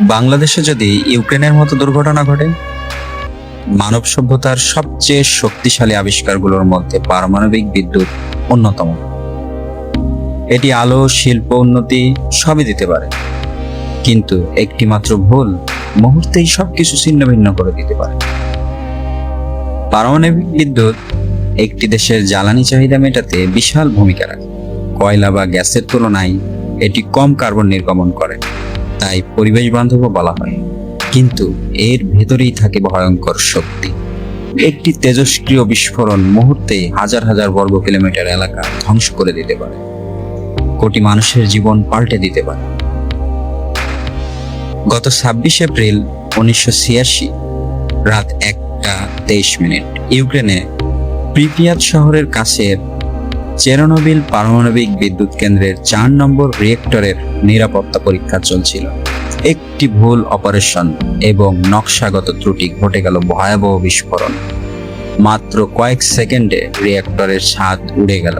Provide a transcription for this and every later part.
বাংলাদেশে যদি ইউক্রেনের মতো দুর্ঘটনা ঘটে, মানব সভ্যতার সবচেয়ে শক্তিশালী আবিষ্কারগুলোর মধ্যে পারমাণবিক বিদ্যুৎ অন্যতম। এটি আলো, শিল্প, উন্নতি সবই দিতে পারে। কিন্তু একটি মাত্র ভুল মুহূর্তেই সবকিছু ছিন্ন ভিন্ন করে দিতে পারে। পারমাণবিক বিদ্যুৎ একটি দেশের জ্বালানি চাহিদা মেটাতে বিশাল ভূমিকা রাখে। কয়লা বা গ্যাসের তুলনায় এটি কম কার্বন নির্গমন করে। তাই পরিবেশ বান্ধব বলা হয়। কিন্তু এর ভেতরেই থাকে ভয়ঙ্কর শক্তি। একটি তেজস্ক্রিয় বিস্ফোরণ মুহূর্তে হাজার হাজার বর্গ কিলোমিটার এলাকা ধ্বংস করে দিতে পারে। কোটি মানুষের জীবন পাল্টে দিতে পারে। গত ছাব্বিশ এপ্রিল উনিশশো ছিয়াশি, রাত একটা তেইশ মিনিট, ইউক্রেনে প্রিপিয়াত শহরের কাছের চেরনোবিল পারমাণবিক বিদ্যুৎ কেন্দ্রের চার নম্বর রিয়েক্টরের নিরাপত্তা পরীক্ষা চলছিল। একটি ভুল অপারেশন এবং নকশাগত ত্রুটি ঘটে গেল ভয়াবহ বিস্ফোরণ। মাত্র কয়েক সেকেন্ডে রিয়েক্টরের ছাদ উড়ে গেল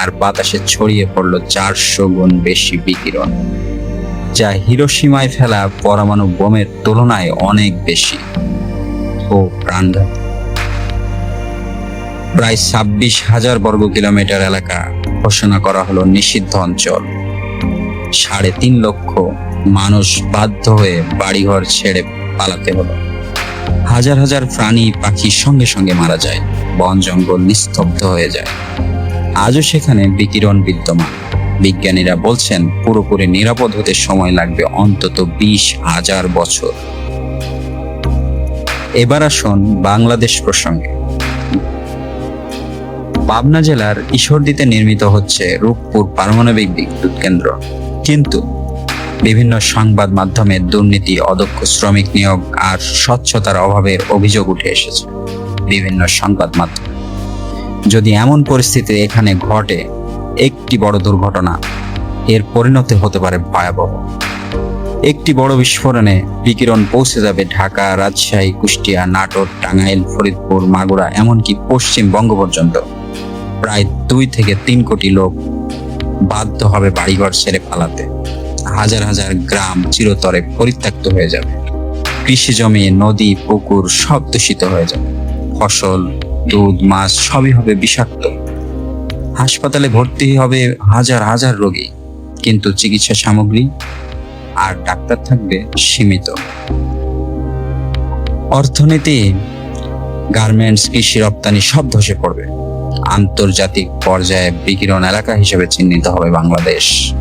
আর বাতাসে ছড়িয়ে পড়ল চারশো গুণ বেশি বিকিরণ, যা হিরোসীমায় ফেলা পরমাণু বোমের তুলনায় অনেক বেশি। ও প্রাণঘাতী। প্রায় ছাব্বিশ হাজার বর্গ কিলোমিটার এলাকা ঘোষণা করা হলো নিষিদ্ধ অঞ্চল। সাড়ে তিন লক্ষ মানুষ বাধ্য হয়ে বাড়িঘর ছেড়ে পালাতে হলো। হাজার হাজার প্রাণী পাখি সঙ্গে সঙ্গে মারা যায়, বন জঙ্গল নিস্তব্ধ হয়ে যায়। আজও সেখানে বিকিরণ বিদ্যমান। বিজ্ঞানীরা বলছেন, পুরোপুরি নিরাপদ হতে সময় লাগবে অন্তত বিশ হাজার বছর। এবার আসুন বাংলাদেশ প্রসঙ্গে। পাবনা জেলার ঈশ্বরদীতে নির্মিত হচ্ছে রূপপুর পারমাণবিক বিদ্যুৎ কেন্দ্র। কিন্তু বিভিন্ন সংবাদ মাধ্যমে দুর্নীতি, অদক্ষ শ্রমিক নিয়োগ আর স্বচ্ছতার অভাবের অভিযোগ উঠে এসেছে বিভিন্ন সংবাদ মাধ্যমে। যদি এমন পরিস্থিতি এখানে ঘটে, একটি বড় দুর্ঘটনা এর পরিণতি হতে পারে ভয়াবহ। একটি বড় বিস্ফোরণে বিকিরণ পৌঁছে যাবে ঢাকা, রাজশাহী, কুষ্টিয়া, নাটোর, টাঙ্গাইল, ফরিদপুর, মাগুরা, এমনকি পশ্চিমবঙ্গ পর্যন্ত প্রায় দুই থেকে তিন কোটি লোক বাধ্য হবে বাড়িঘর ছেড়ে পালাতে। হাজার হাজার গ্রাম চিরতরে পরিত্যক্ত হয়ে যাবে। কৃষি জমি, নদী, পুকুর সব দূষিত হয়ে যাবে। ফসল, দুধ, মাছ সবই হবে বিষাক্ত। হাসপাতালে ভর্তি হবে হাজার হাজার রোগী। কিন্তু চিকিৎসা সামগ্রী আর ডাক্তার থাকবে সীমিত। অর্থনীতি, গার্মেন্টস, কৃষি রপ্তানি সব ধসে পড়বে। আন্তর্জাতিক পর্যায়ে বিকিরণ এলাকা হিসেবে চিহ্নিত হবে বাংলাদেশ।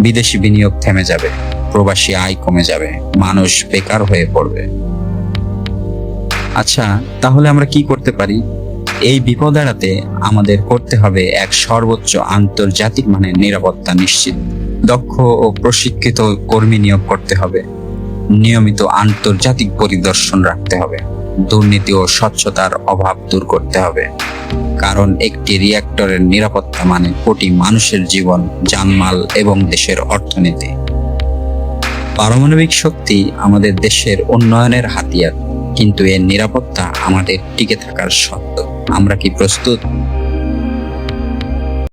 বিদেশি বিনিয়োগ থেমে যাবে, প্রবাসী আয় কমে যাবে, মানুষ বেকার হয়ে পড়বে। আচ্ছা তাহলে আমরা কি করতে পারি? এই বিপদ এড়াতে আমাদের করতে হবে এক সর্বোচ্চ আন্তর্জাতিক মানের নিরাপত্তা নিশ্চিত। দক্ষ ও প্রশিক্ষিত কর্মী নিয়োগ করতে হবে। নিয়মিত আন্তর্জাতিক পরিদর্শন রাখতে হবে। দুর্নীতি ও স্বচ্ছতার অভাব দূর করতে হবে। কারণ একটি রিয়াক্টরের নিরাপত্তা মানে কোটি মানুষের জীবন জানমাল এবং দেশের অর্থনীতি। পারমাণবিক শক্তি আমাদের দেশের উন্নয়নের হাতিয়ার, কিন্তু এর নিরাপত্তা আমাদের টিকে থাকার শর্ত। আমরা কি প্রস্তুত?